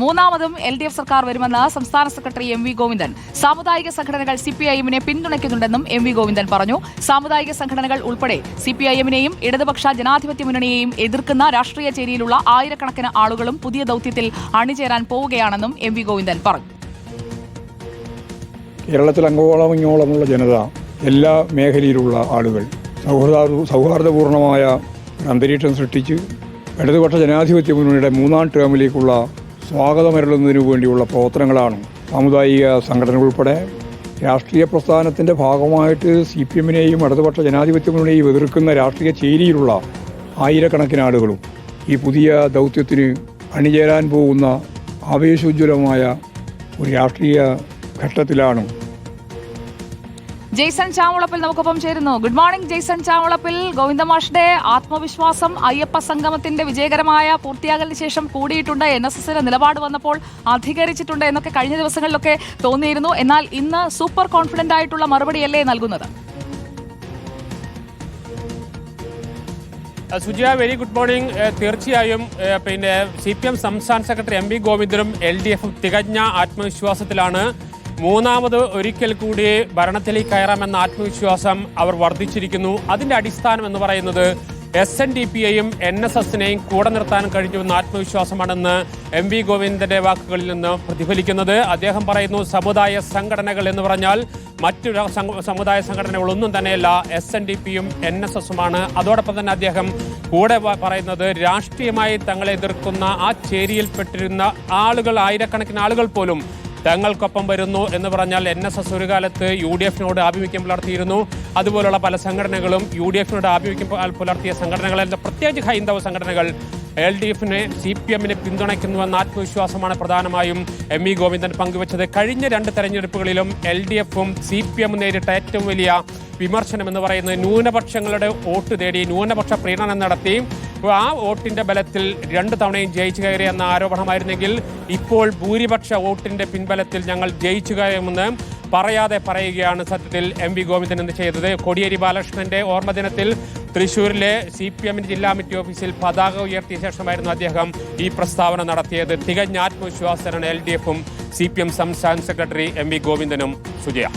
മൂന്നാമതും L D F സർക്കാർ വരുമെന്ന് സംസ്ഥാന സെക്രട്ടറി എം വി ഗോവിന്ദൻ. സാമുദായിക സംഘടനകൾ സി പി ഐ എമ്മിനെ പിന്തുണയ്ക്കുന്നുണ്ടെന്നും എം വി ഗോവിന്ദൻ പറഞ്ഞു. സാമുദായിക സംഘടനകൾ ഉൾപ്പെടെ സി പി ഐ എമ്മിനെയും ഇടതുപക്ഷ ജനാധിപത്യ മുന്നണിയെയും എതിർക്കുന്ന രാഷ്ട്രീയ ചേരിയിലുള്ള ആയിരക്കണക്കിന് ആളുകളും പുതിയ ദൌത്യത്തിൽ അണിചേരാൻ പോവുകയാണെന്നും എം വി ഗോവിന്ദൻ പറഞ്ഞു. കേരളത്തിൽ അങ്ങോളം ഇങ്ങോളമുള്ള ജനത എല്ലാ മേഖലയിലുള്ള ആളുകൾ സൗഹൃദ സൗഹാർദ്ദപൂർണമായ അന്തരീക്ഷം സൃഷ്ടിച്ച് ഇടതുപക്ഷ ജനാധിപത്യ മുന്നണിയുടെ മൂന്നാം ടേമിലേക്കുള്ള സ്വാഗതമരളുന്നതിനു വേണ്ടിയുള്ള പ്രവർത്തനങ്ങളാണ് സാമുദായിക സംഘടനകൾ ഉൾപ്പെടെ രാഷ്ട്രീയ പ്രസ്ഥാനത്തിന്റെ ഭാഗമായിട്ട് സി പി എമ്മിനെയും ഇടതുപക്ഷ ജനാധിപത്യ എതിർക്കുന്ന രാഷ്ട്രീയ ചേരിയിലുള്ള ആയിരക്കണക്കിന് ആളുകളും ഈ പുതിയ ദൗത്യത്തിന് അണിചേരാൻ പോകുന്ന ആവേശോജ്വലമായ ഒരു രാഷ്ട്രീയ ഘട്ടത്തിലാണ് ജെയ്സൺ ചാവളപ്പിൽ നമുക്കൊപ്പം ചേരുന്നു. Good morning Jason Chavalappil. ഗോവിന്ദമാഷിന്റെ ആത്മവിശ്വാസം അയ്യപ്പ സംഗമത്തിന്റെ വിജയകരമായ പൂർത്തിയാകലിന് ശേഷം കൂടിയിട്ടുണ്ട്. എൻ എസ് എസിന്റെ നിലപാട് വന്നപ്പോൾ അധികരിച്ചിട്ടുണ്ട് എന്നൊക്കെ കഴിഞ്ഞ ദിവസങ്ങളിലൊക്കെ തോന്നിയിരുന്നു. എന്നാൽ ഇന്ന് സൂപ്പർ കോൺഫിഡന്റ് ആയിട്ടുള്ള മറുപടിയല്ലേ നൽകുന്നത്? സുജിയ വെരി ഗുഡ് മോർണിംഗ് തീർച്ചയായും പിന്നെ സി പി എം സംസ്ഥാന സെക്രട്ടറി എം വി ഗോവിന്ദനും എൽ ഡി എഫും തികഞ്ഞ ആത്മവിശ്വാസത്തിലാണ്. മൂന്നാമത് ഒരിക്കൽ കൂടി ഭരണത്തിലേക്ക് കയറാമെന്ന ആത്മവിശ്വാസം അവർ വർദ്ധിച്ചിരിക്കുന്നു. അതിന്റെ അടിസ്ഥാനം എന്ന് പറയുന്നത് എസ് എൻ ഡി പിയെയും എൻ എസ് എസിനെയും കൂടെ നിർത്താൻ കഴിഞ്ഞുവെന്ന ആത്മവിശ്വാസമാണെന്ന് എം വി ഗോവിന്ദന്റെ വാക്കുകളിൽ നിന്ന് പ്രതിഫലിക്കുന്നത്. അദ്ദേഹം പറയുന്നു സമുദായ സംഘടനകൾ എന്ന് പറഞ്ഞാൽ മറ്റു സമുദായ സംഘടനകൾ സംഘടനകളൊന്നും തന്നെയല്ല. എസ് എൻ ഡി പിയും എൻ എസ് എസുമാണ് അതോടൊപ്പം തന്നെ അദ്ദേഹം കൂടെ പറയുന്നത് രാഷ്ട്രീയമായി തങ്ങളെ എതിർക്കുന്ന ആ ചേരിയിൽപ്പെട്ടിരുന്ന ആളുകൾ ആയിരക്കണക്കിന് ആളുകൾ പോലും തങ്ങൾക്കൊപ്പം വരുന്നു എന്ന് പറഞ്ഞാൽ എൻ എസ് എസ് ഒരു കാലത്ത് യു ഡി എഫിനോട് ആഭിമുഖ്യം പുലർത്തിയിരുന്നു. അതുപോലുള്ള പല സംഘടനകളും യു ഡി എഫിനോട് ആഭിമുഖ്യം പുലർത്തിയ സംഘടനകൾ പ്രത്യേകിച്ച് ഹൈന്ദവ സംഘടനകൾ. എൽ ഡി എഫിനെ സി പി എമ്മിനെ പിന്തുണയ്ക്കുന്നുവെന്ന ആത്മവിശ്വാസമാണ് പ്രധാനമായും എം ഇ ഗോവിന്ദൻ പങ്കുവച്ചത്. കഴിഞ്ഞ രണ്ട് തെരഞ്ഞെടുപ്പുകളിലും എൽ ഡി എഫും സി പി എമ്മും നേരിട്ട ഏറ്റവും വലിയ വിമർശനം എന്ന് പറയുന്നത് ന്യൂനപക്ഷങ്ങളുടെ വോട്ട് തേടി ന്യൂനപക്ഷ പ്രീണനം നടത്തി ആ വോട്ടിന്റെ ബലത്തിൽ രണ്ട് തവണയും ജയിച്ചു കയറി എന്ന ആരോപണമായിരുന്നെങ്കിൽ ഇപ്പോൾ ഭൂരിപക്ഷ വോട്ടിന്റെ പിൻബലത്തിൽ ഞങ്ങൾ ജയിച്ചു കയറുമെന്ന് പറയാതെ പറയുകയാണ് സത്യത്തിൽ എം വി ഗോവിന്ദൻ എന്ന് ചെയ്തത്. കോടിയേരി ബാലകൃഷ്ണന്റെ ഓർമ്മദിനത്തിൽ തൃശൂരിലെ സി പി എമ്മിന്റെ ജില്ലാ കമ്മിറ്റി ഓഫീസിൽ പതാക ഉയർത്തിയ ശേഷമായിരുന്നു അദ്ദേഹം ഈ പ്രസ്താവന നടത്തിയത്. തികഞ്ഞ ആത്മവിശ്വാസനാണ് എൽ ഡി എഫും സി പി എം സംസ്ഥാന സെക്രട്ടറി എം വി ഗോവിന്ദനും സുജയ.